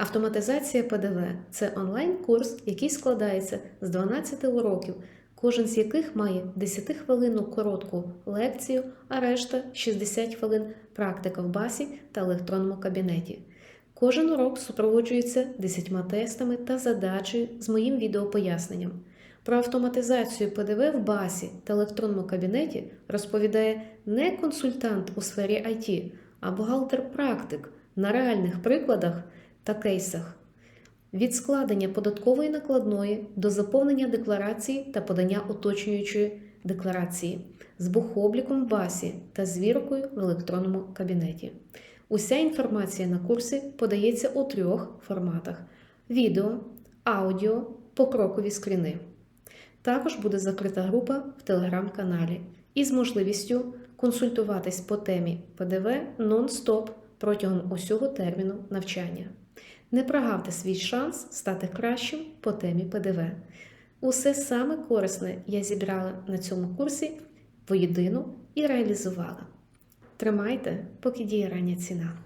Автоматизація ПДВ це онлайн-курс, який складається з 12 уроків, кожен з яких має 10-хвилинну коротку лекцію, а решта 60 хвилин практика в басі та електронному кабінеті. Кожен урок супроводжується 10 тестами та задачею з моїм відеопоясненням. Про автоматизацію ПДВ в басі та електронному кабінеті розповідає не консультант у сфері IT, а бухгалтер-практик на реальних прикладах та кейсах. Від складення податкової накладної до заповнення декларації та подання уточнюючої декларації з бухобліком в басі та звіркою в електронному кабінеті. Уся інформація на курсі подається у трьох форматах: відео, аудіо, покрокові скріни. Також буде закрита група в телеграм-каналі із можливістю консультуватись по темі ПДВ нон-стоп протягом усього терміну навчання. Не прогавте свій шанс стати кращим по темі ПДВ. Усе саме корисне я зібрала на цьому курсі воєдину і реалізувала. Тримайте, поки діє рання ціна.